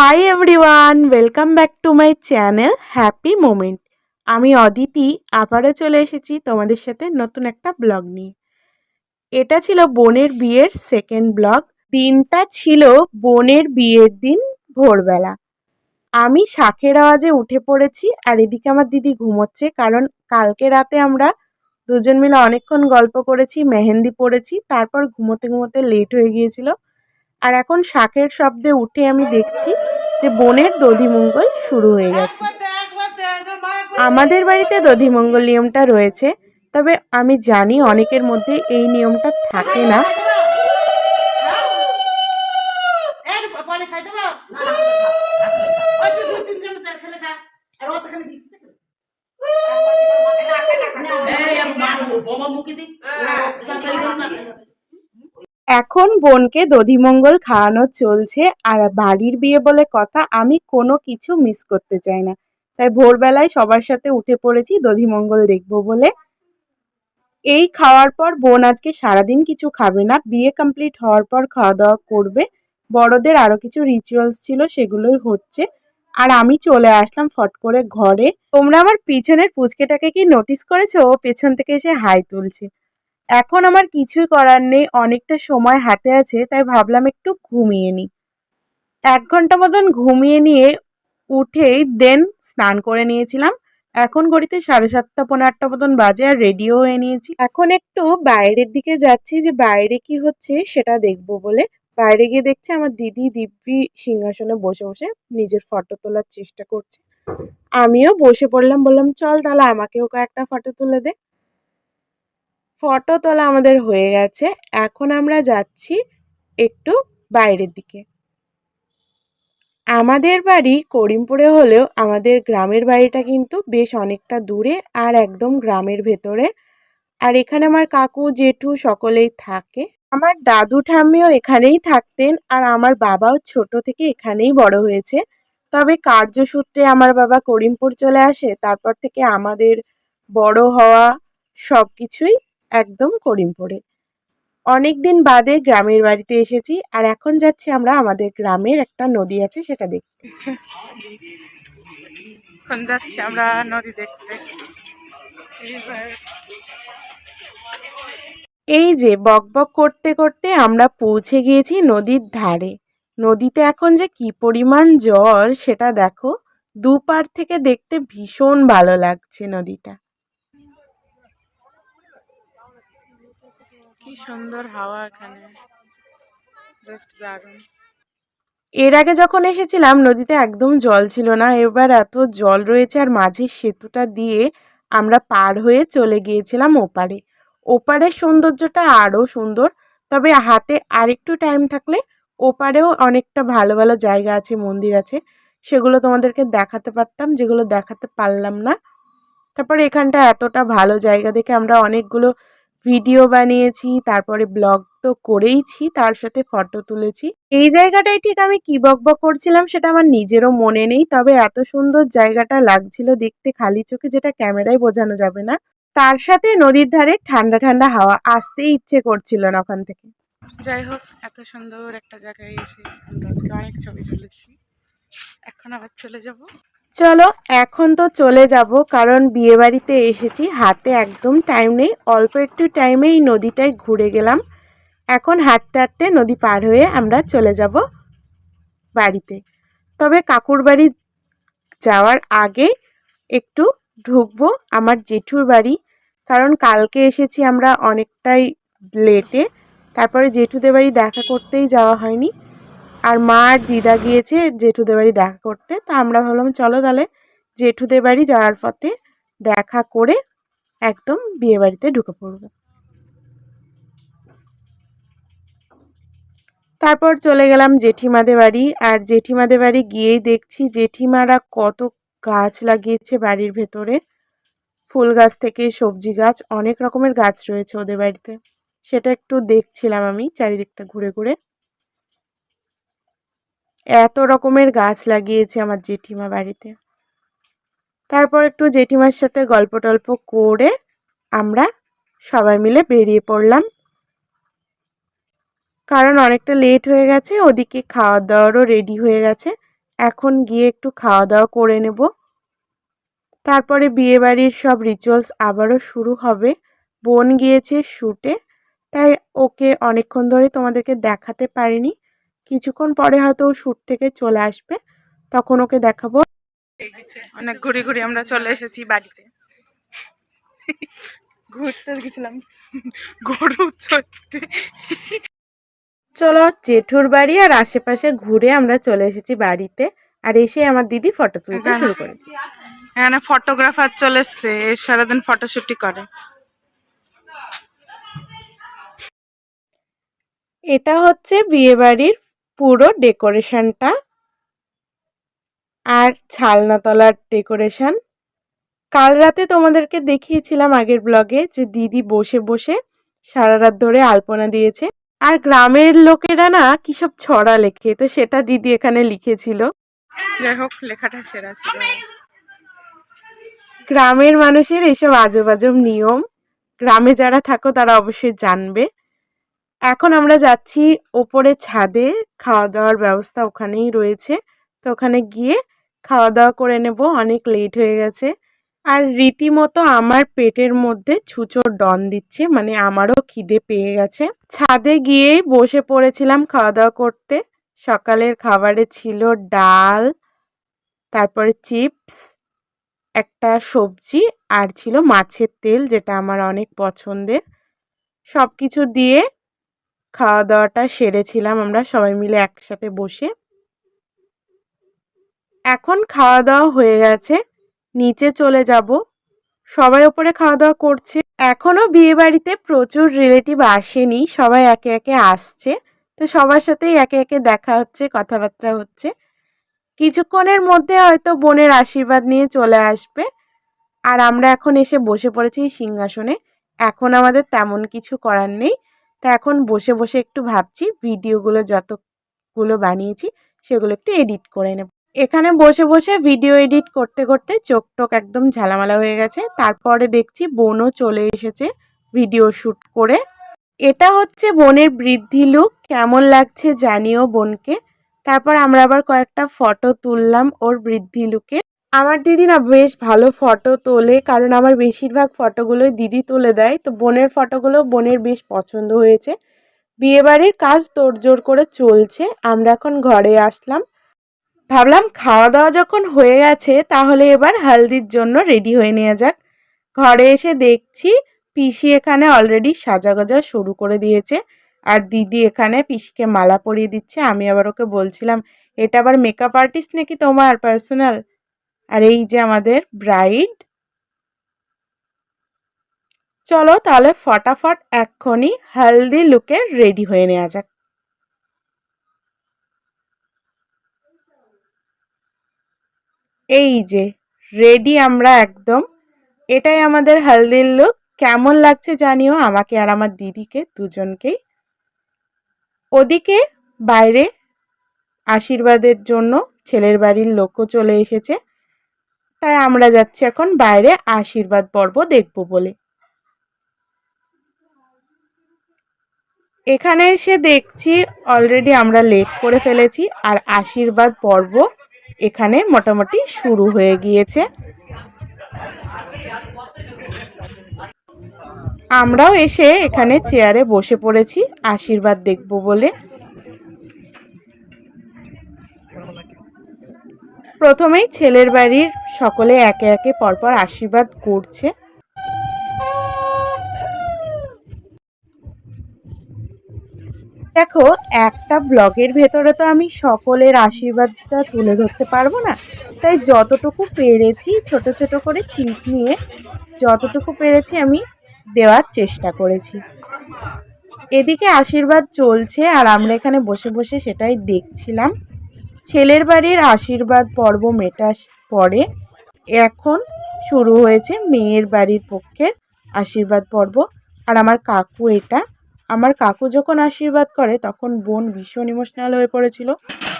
Hi everyone welcome back to my channel happy moment আমি অদিতি, আবারও চলে এসেছি তোমাদের সাথে নতুন একটা ব্লগ নিয়ে। এটা ছিল বোনের বিয়ের সেকেন্ড ব্লগ। দিনটা ছিল বোনের বিয়ের দিন ভোরবেলা। আমি শাখের আওয়াজে উঠে পড়েছি আর এদিকে আমার দিদি ঘুমোচ্ছে কারণ কালকে রাতে আমরা দুজন মিলে অনেকক্ষণ গল্প করেছি, মেহেন্দি পড়েছি, তারপর ঘুমোতে ঘুমোতে লেট হয়ে গিয়েছিল। আর এখন শাকের শব্দে উঠে আমি দেখছি যে বোনের দধিমঙ্গল শুরু হয়ে গেছে আমাদের বাড়িতে দধিমঙ্গল নিয়মটা রয়েছে তবে আমি জানি অনেকের মধ্যে এই নিয়মটা থাকে না এখন বোনকে দধিমঙ্গল খাওয়ানো চলছে আর বাড়ির বিয়ে বলে কথা আমি কোনো কিছু মিস করতে চাই না। তাই ভোরবেলায় সবার সাথে উঠে পড়েছি দধিমঙ্গল দেখব বলে। এই খাওয়ার পর বোন আজকে সারাদিন কিছু খাবে না। বিয়ে কমপ্লিট হওয়ার পর খাওয়া দাওয়া করবে। বড়দের আরও কিছু রিচুয়ালস ছিল সেগুলোই হচ্ছে। আর আমি চলে আসলাম ফট করে ঘরে। তোমরা আমার পিছনের পুচকেটাকে কি নোটিস করেছ? ও পেছন থেকে এসে হাই তুলছে। এখন আমার কিছুই করার নেই, অনেকটা সময় হাতে আছে, তাই ভাবলাম একটু ঘুমিয়ে নিই। এক ঘণ্টা মতন ঘুমিয়ে নিয়ে উঠেই দেন স্নান করে নিয়েছিলাম। এখন ঘড়িতে সাড়ে সাতটা পনেরো আটটা মতন বাজে আর রেডিও হয়ে নিয়েছি। এখন একটু বাইরের দিকে যাচ্ছি যে বাইরে কি হচ্ছে সেটা দেখব বলে। বাইরে গিয়ে দেখছি আমার দিদি দিব্যি সিংহাসনে বসে বসে নিজের ফটো তোলার চেষ্টা করছে। আমিও বসে পড়লাম, বললাম, চল তাহলে আমাকেও কয়েকটা ফটো তুলে দে। ফটো তোলা আমাদের হয়ে গেছে। এখন আমরা যাচ্ছি একটু বাইরের দিকে। আমাদের বাড়ি করিমপুরে হলেও আমাদের গ্রামের বাড়িটা কিন্তু বেশ অনেকটা দূরে আর একদম গ্রামের ভেতরে। আর এখানে আমার কাকু, জেঠু সকলেই থাকে। আমার দাদু ঠাম্মিও এখানেই থাকতেন আর আমার বাবাও ছোট থেকে এখানেই বড় হয়েছে। তবে কার্যসূত্রে আমার বাবা করিমপুর চলে আসে, তারপর থেকে আমাদের বড় হওয়া সব কিছুই একদম করিমপুরে। অনেক দিন বাদে গ্রামের বাড়িতে এসেছি আর এখন যাচ্ছি আমরা আমাদের গ্রামের একটা নদী আছে সেটা দেখতে এখন যাচ্ছি আমরা নদী দেখতে। এই যে বকবক করতে করতে আমরা পৌঁছে গিয়েছি নদীর ধারে। নদীতে এখন যে কি পরিমাণ জল সেটা দেখো দুপার থেকে দেখতে ভীষণ ভালো লাগছে নদীটা। কি সুন্দর হাওয়া এখানে। জাস্ট এর আগে যখন এসেছিলাম, নদীতে একদম জল ছিল না। এবার এত জল রয়েছে আর মাঝের সেতুটা দিয়ে আমরা পার হয়ে চলে গিয়েছিলাম ওপারে। ওপারের সৌন্দর্যটা আরও সুন্দর, তবে হাতে আরেকটু টাইম থাকলে ওপারেও অনেকটা ভালো ভালো জায়গা আছে, মন্দির আছে। সেগুলো তোমাদেরকে দেখাতে পারতাম, যেগুলো দেখাতে পারলাম না। তারপরে এখানটা এতটা ভালো জায়গা দেখে আমরা অনেকগুলো ভিডিও বানিয়েছি, তারপরে ব্লগ তো করেইছি, তার সাথে ফটো তুলেছি। এই জায়গাটায় ঠিক আমি কি বক করছিলাম সেটা আমার নিজেরও মনে নেই, তবে এত সুন্দর জায়গাটা লাগছিল দেখতে খালি চোখে যেটা ক্যামেরায় বোঝানো যাবে না। তার সাথে নদীর ধারে ঠান্ডা ঠান্ডা হাওয়া আসতেই ইচ্ছে করছিল না ওখান থেকে। যাই হোক, এত সুন্দর একটা জায়গায় এসে অনেক ছবি তুলেছি। এখন আবার চলে যাব। চলো, এখন তো চলে যাব, কারণ বিয়ে বাড়িতে এসেছি, হাতে একদম টাইম নেই, অল্প একটু টাইমেই নদীটায় ঘুরে গেলাম। এখন হাঁটতে হাঁটতে নদী পার হয়ে আমরা চলে যাব বাড়িতে। তবে কাকুর বাড়ি যাওয়ার আগে একটু ঢুকবো আমার জেঠুর বাড়ি, কারণ কালকে এসেছি আমরা অনেকটাই লেটে তারপরে জেঠুদের বাড়ি দেখা করতেই যাওয়া হয়নি। আর মা আর দিদা গিয়েছে জেঠুদের বাড়ি দেখা করতে, তা আমরা ভাবলাম চলো তাহলে জেঠুদের বাড়ি যাওয়ার পথে দেখা করে একদম বিয়ে বাড়িতে ঢুকে পড়ব। তারপর চলে গেলাম জেঠিমাদের বাড়ি, আর জেঠিমাদের বাড়ি গিয়েই দেখছি জেঠিমারা কত গাছ লাগিয়েছে বাড়ির ভেতরে। ফুল গাছ থেকে সবজি গাছ, অনেক রকমের গাছ রয়েছে ওদের বাড়িতে। সেটা একটু দেখছিলাম আমি চারিদিকটা ঘুরে ঘুরে। এত রকমের গাছ লাগিয়েছে আমার জেঠিমা বাড়িতে। তারপর একটু জেঠিমার সাথে গল্প টল্প করে আমরা সবাই মিলে বেরিয়ে পড়লাম। কারণ অনেকটা লেট হয়ে গেছে, ওদিকে খাওয়া দাওয়ারও রেডি হয়ে গেছে। এখন গিয়ে একটু খাওয়া দাওয়া করে নেব। তারপরে বিয়েবাড়ির সব রিচুয়ালস আবারও শুরু হবে। বোন গিয়েছে শ্যুটে তাই ওকে অনেকক্ষণ ধরে তোমাদেরকে দেখাতে পারিনি। কিছুক্ষণ পরে হয়তো ও শ্যুট থেকে চলে আসবে তখন ওকে দেখাবো। অনেক ঘুরে ঘুরে আমরা চলে এসেছি বাড়িতে। ঘুরতে গেছিলাম। গরু চড়তে চলো জেঠুর বাড়ি আর আশেপাশে ঘুরে আমরা চলে এসেছি বাড়িতে আর এসে আমার দিদি ফটো তুলতে শুরু করে। এখানে ফটোগ্রাফার চলে এসছে সারাদিন ফটোশুটি করে। এটা হচ্ছে বিয়েবাড়ির পুরো ডেকোরেশনটা আর ছালনাতলার ডেকোরেশন। কাল রাতে তোমাদেরকে দেখিয়েছিলাম আগের ব্লগে যে দিদি বসে বসে সারা রাত ধরে আলপনা দিয়েছে। আর গ্রামের লোকেরা না কি সব ছড়া লেখে তো সেটা দিদি এখানে লিখেছিল। যাই হোক লেখাটা সেরা ছিল। গ্রামের মানুষের এইসব আজব আজব নিয়ম। গ্রামে যারা থাকো তারা অবশ্যই জানবে। এখন আমরা যাচ্ছি ওপরে ছাদে খাওয়া দাওয়ার ব্যবস্থা ওখানেই রয়েছে। তো ওখানে গিয়ে খাওয়া দাওয়া করে নেব, অনেক লেট হয়ে গেছে। আর রীতিমতো আমার পেটের মধ্যে ছুঁচোর ডন দিচ্ছে মানে আমারও খিদে পেয়ে গেছে। ছাদে গিয়েই বসে পড়েছিলাম খাওয়া দাওয়া করতে। সকালের খাবারে ছিল ডাল, তারপরে চিপস, একটা সবজি আর ছিল মাছের তেল, যেটা আমার অনেক পছন্দের। সব কিছু দিয়ে খাওয়া দাওয়াটা সেরেছিলাম আমরা সবাই মিলে একসাথে বসে। এখন খাওয়া দাওয়া হয়ে গেছে, নিচে চলে যাব। সবাই ওপরে খাওয়া দাওয়া করছে। এখনও বিয়ে বাড়িতে প্রচুর রিলেটিভ আসেনি, সবাই একে একে আসছে। তো সবার সাথেই একে একে দেখা হচ্ছে, কথাবার্তা হচ্ছে। কিছুক্ষণের মধ্যে হয়তো বোনের আশীর্বাদ নিয়ে চলে আসবে। আর আমরা এখন এসে বসে পড়েছি সিংহাসনে। এখন আমাদের তেমন কিছু করার নেই। তা এখন বসে বসে একটু ভাবছি, ভিডিওগুলো যতগুলো বানিয়েছি সেগুলো একটু এডিট করে নেব। এখানে বসে বসে ভিডিও এডিট করতে করতে চোখ টোক একদম ঝালামালা হয়ে গেছে। তারপরে দেখছি বোনও চলে এসেছে ভিডিও শ্যুট করে। এটা হচ্ছে বোনের বৃদ্ধি লুক কেমন লাগছে জানিও বোনকে। তারপর আমরা আবার কয়েকটা ফটো তুললাম ওর বৃদ্ধি লুকে আমার দিদি না বেশ ভালো ফটো তোলে, কারণ আমার বেশিরভাগ ফটোগুলোই দিদি তুলে দেয়। তো বোনের ফটোগুলো বোনের বেশ পছন্দ হয়েছে। বিয়েবাড়ির কাজ তোড়জোড় করে চলছে, আমরা এখন ঘরে আসলাম। ভাবলাম খাওয়া দাওয়া যখন হয়ে গেছে, তাহলে এবার হালদির জন্য রেডি হয়ে নেওয়া যাক। ঘরে এসে দেখছি পিসি এখানে অলরেডি সাজা সাজাগোজা শুরু করে দিয়েছে, আর দিদি এখানে পিসিকে মালা পরিয়ে দিচ্ছে। আমি আবার ওকে বলছিলাম, এটা আবার মেকআপ আর্টিস্ট নাকি তোমার পার্সোনাল আর এই যে আমাদের ব্রাইড চলো তাহলে ফটাফট এক্ষুনি হেলদি লুকে রেডি হয়ে নেওয়া যাক। এই যে রেডি আমরা একদম। এটাই আমাদের হেলদির লুক কেমন লাগছে জানিও আমাকে আর আমার দিদিকে দুজনকেই। ওদিকে বাইরে আশীর্বাদের জন্য ছেলের বাড়ির লোকও চলে এসেছে। তাই আমরা যাচ্ছি এখন বাইরে আশীর্বাদ পর্ব দেখব বলে। এখানে এসে দেখছি অলরেডি আমরা লেট করে ফেলেছি আর আশীর্বাদ পর্ব এখানে মোটামুটি শুরু হয়ে গিয়েছে। আমরাও এসে এখানে চেয়ারে বসে পড়েছি, আশীর্বাদ দেখব বলে। প্রথমেই ছেলের বাড়ির সকলে একে একে পরপর আশীর্বাদ করছে। দেখো, একটা ব্লগের ভেতরে তো আমি সকলের আশীর্বাদটা তুলে ধরতে পারব না। তাই যতটুকু পেরেছি ছোট ছোট করে ক্লিপ নিয়ে যতটুকু পেরেছি আমি দেওয়ার চেষ্টা করেছি। এদিকে আশীর্বাদ চলছে আর আমরা এখানে বসে বসে সেটাই দেখছিলাম। ছেলের বাড়ির আশীর্বাদ পর্ব মেটার পরে এখন শুরু হয়েছে মেয়ের বাড়ির পক্ষের আশীর্বাদ পর্ব। আর আমার কাকু এটা। আমার কাকু যখন আশীর্বাদ করে, তখন বোন ভীষণ ইমোশনাল হয়ে পড়েছিল।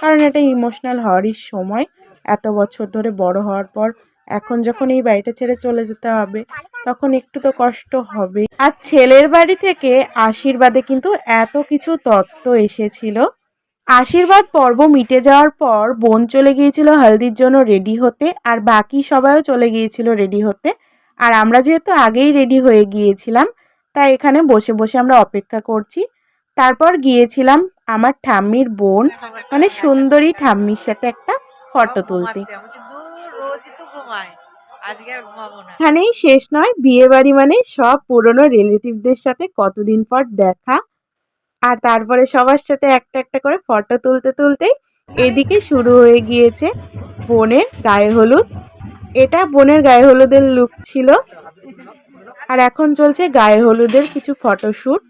কারণ এটা ইমোশনাল হওয়ারই সময়। এত বছর ধরে বড় হওয়ার পর এখন যখন এই বাড়িটা ছেড়ে চলে যেতে হবে, তখন একটু তো কষ্ট হবে। আর ছেলের বাড়ি থেকে আশীর্বাদে কিন্তু এত কিছু তত্ত্ব এসেছিল। আশীর্বাদ পর্ব মিটে যাওয়ার পর বোন চলে গিয়েছিল হলদির জন্য রেডি হতে আর বাকি সবাইও চলে গিয়েছিল রেডি হতে। আর আমরা যেহেতু আগেই রেডি হয়ে গিয়েছিলাম তাই এখানে বসে বসে আমরা অপেক্ষা করছি। তারপর গিয়েছিলাম আমার ঠাম্মির বোন মানে সুন্দরী ঠাম্মির সাথে একটা ফটো তুলতে। ঘুমাচ্ছে। আমি বলছি, "দূর, রোজই তো ঘুমায় আজকে আর ঘুমাবো না। এখানেই শেষ নয় বিয়ে বাড়ি মানে সব পুরনো রিলেটিভদের সাথে কতদিন পর দেখা। আর তারপরে সবার সাথে একটা একটা করে ফটো তুলতে তুলতেই এদিকে শুরু হয়ে গিয়েছে বোনের গায়ে হলুদ। এটা বোনের গায়ে হলুদের লুক ছিল। আর এখন চলছে গায়ে হলুদের কিছু ফটোশ্যুট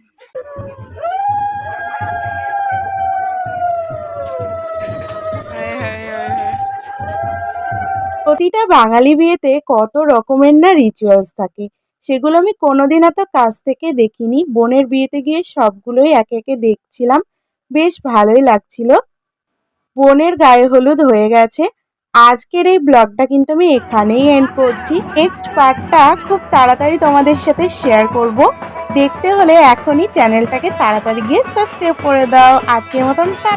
প্রতিটা বাঙালি বিয়েতে কত রকমের না রিচুয়ালস থাকে। সেগুলো আমি কোনোদিন এত কাছ থেকে দেখিনি। বোনের বিয়েতে গিয়ে সবগুলোই একে একে দেখছিলাম। বেশ ভালোই লাগছিল। বোনের গায়ে হলুদ হয়ে গেছে। আজকের এই ব্লগটা কিন্তু আমি এখানেই এন্ড করছি। নেক্সট পার্টটা খুব তাড়াতাড়ি তোমাদের সাথে শেয়ার করব। দেখতে হলে এখনই চ্যানেলটাকে তাড়াতাড়ি গিয়ে সাবস্ক্রাইব করে দাও। আজকের মতন, টাটা।